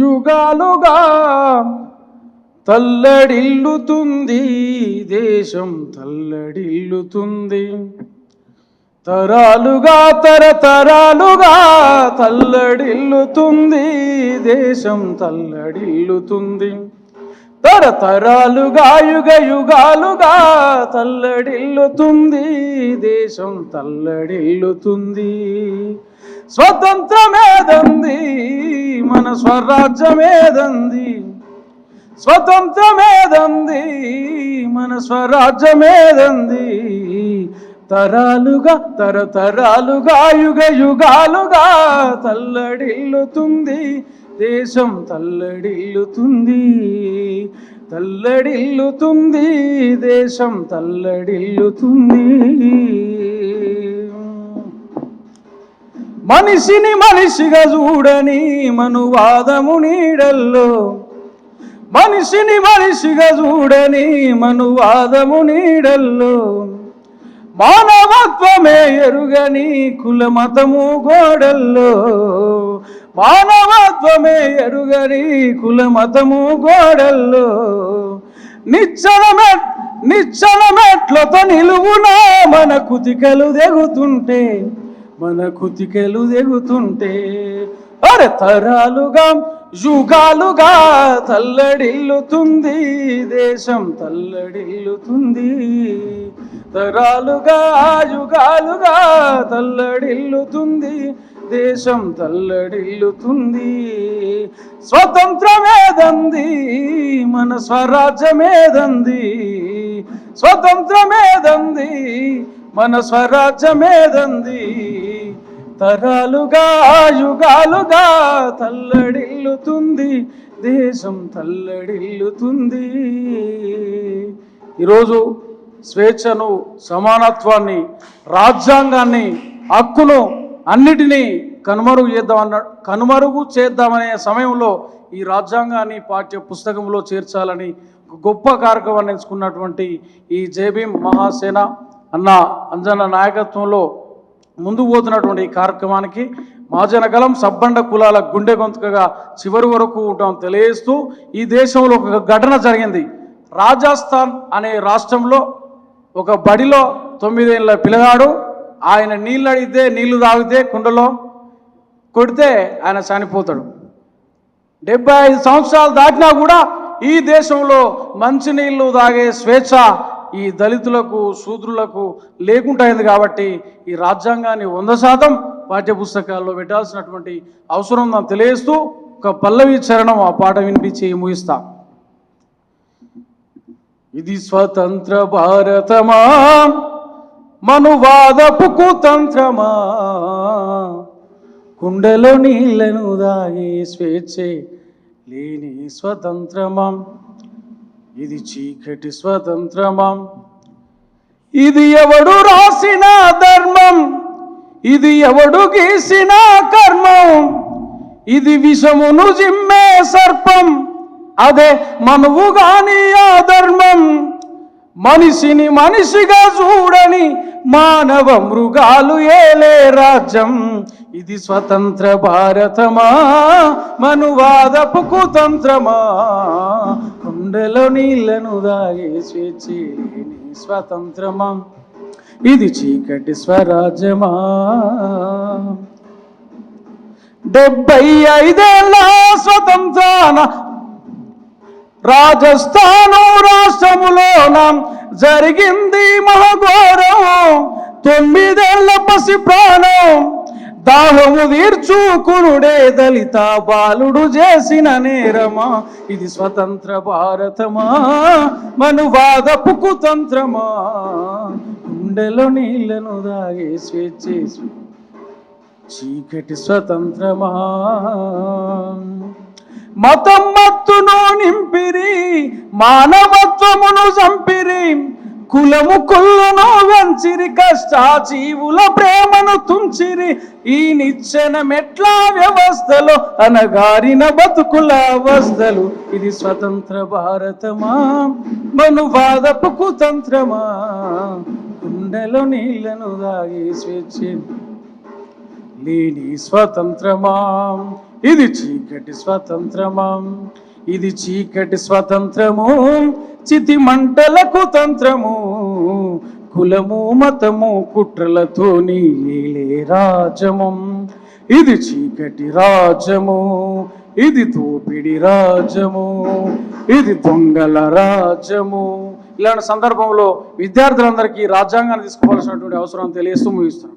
యుగాలుగా తల్లడిల్లుతుంది దేశం తల్లడిల్లుతుంది. తరాలుగా తరతరాలుగా తల్లడిల్లుతుంది దేశం తల్లడిల్లుతుంది. తరతరాలుగా యుగ యుగాలుగా తల్లడిల్లుతుంది దేశం తల్లడిల్లుతుంది. స్వతంత్రమేదంది మన స్వరాజ్యమేదంది స్వతంత్రమేదంది మన స్వరాజ్యమేదంది తరాలుగా తరతరాలుగా యుగ యుగాలుగా తల్లడిల్లుతుంది దేశం తల్లడిల్లుతుంది. తల్లడిల్లుతుంది దేశం తల్లడిల్లుతుంది. మనిషిని మనిషిగా చూడని మనువాదము నీడల్లో. మనిషిని మనిషిగా చూడని మనువాదము నీడల్లో. మానవత్వమే ఎరుగని కులమతము గోడల్లో. మానవత్వమే ఎరుగని కుల మతము గోడల్లో. నిచ్చనమె నిచ్చనమెట్లతో నిలువునా మన కుతికలు దిగుతుంటే మన కుతికలు దిగుతుంటే అరే తరాలుగా యుగాలుగా తల్లడిల్లుతుంది దేశం తల్లడిల్లుతుంది. తరాలుగా యుగాలుగా తల్లడిల్లుతుంది. దేశం తల్లడిల్లుతుంది. స్వతంత్రమేదంది మన స్వరాజ్యమేదంది స్వతంత్రమేదంది మన స్వరాజ్యమేదంది తరాలుగా యుగాలుగా తల్లడిల్లుతుంది. దేశం తల్లడిల్లుతుంది. ఈరోజు స్వేచ్ఛను సమానత్వాన్ని రాజ్యాంగాన్ని హక్కును అన్నిటినీ కనుమరుగు చేద్దామన్న కనుమరుగు చేద్దామనే సమయంలో ఈ రాజ్యాంగాన్ని పాఠ్య పుస్తకంలో చేర్చాలని గొప్ప కార్యక్రమాన్ని ఎంచుకున్నటువంటి ఈ జేబీ మహాసేన అన్న అంజన నాయకత్వంలో ముందు పోతున్నటువంటి ఈ కార్యక్రమానికి మాజనగలం సబ్బండ కులాల గుండె గొంతుకగా చివరి వరకు ఉంటాం తెలియజేస్తూ ఈ దేశంలో ఒక ఘటన జరిగింది. రాజస్థాన్ అనే రాష్ట్రంలో ఒక బడిలో తొమ్మిదేళ్ళ పిల్లగాడు ఆయన నీళ్ళు అడిగితే నీళ్ళు తాగితే కుండలో కొడితే ఆయన చనిపోతాడు. డెబ్బై ఐదు సంవత్సరాలు దాటినా కూడా ఈ దేశంలో మంచినీళ్ళు తాగే స్వేచ్ఛ ఈ దళితులకు శూద్రులకు లేకుంటైంది కాబట్టి ఈ రాజ్యాంగాన్ని వంద శాతం పాఠ్యపుస్తకాల్లో పెట్టాల్సినటువంటి అవసరం నాకు తెలియజేస్తూ ఒక పల్లవి చరణం ఆ పాట వినిపించి ముగిస్తా. ఇది స్వతంత్ర భారతమా? మనువాదపు కుతంత్రమా? కుండలో నీళ్ళను దాగి స్వేచ్ఛే లేని స్వతంత్రమం? ఇది చీకటి స్వతంత్రమం? ఇది ఎవడు రాసిన ధర్మం? ఇది ఎవడు గీసిన కర్మం? ఇది విషమును జిమ్మే సర్పం? అదే మనువుగాని ఆ ధర్మం? మనిషిని మనిషిగా చూడని మానవ మృగాలు ఏలే రాజ్యం. ఇది స్వతంత్ర భారతమా? మనువాదపు కుతంత్రమా కుండలో నీళ్ళను దాగే స్వేచ్ఛలేని స్వతంత్రమా? ఇది చీకటి స్వరాజ్యమా? డెబ్బై ఐదేళ్ళ స్వతంత్రాన రాజస్థాను రాష్ట్రములోన జరిగింది మహాఘోరం. తొమ్మిదేళ్ళ పసి ప్రాణం. దాహము తీర్చుకునుడే దళిత బాలుడు చేసిన నేరమా? ఇది స్వతంత్ర భారతమా? మనువాదపు కుతంత్రమా గుండెలో నీళ్ళను దాగే స్వేచ్ఛ చీకటి స్వతంత్రమా? మతం మత్తును నింపిరి మానవత్వమును చంపిరి కులము కుల్లును వంచిరి కష్టాజీవుల ప్రేమను తుంచిరి. ఈ నిచ్చెన మెట్ల వ్యవస్థలో అనగారిన బతుకుల అవస్థలు? ఇది స్వతంత్ర భారతమా? మనువాదపు కుతంత్రమా గుండెలో నీళ్ళను దాగి స్వేచ్ఛ లేని స్వతంత్రమాం? ఇది చీకటి స్వతంత్రమాం? ఇది చీకటి స్వతంత్రము? చితి మంటలకు తంత్రము? కులము మతము కుట్రలతోని ఏలే రాజము. ఇది చీకటి రాజము. ఇది తోపిడి రాజము. ఇది దొంగల రాజము. ఇలాంటి సందర్భంలో విద్యార్థులందరికీ రాజ్యాంగాన్ని తీసుకోవాల్సినటువంటి అవసరం తెలియస్తూ ముగిస్తున్నాం.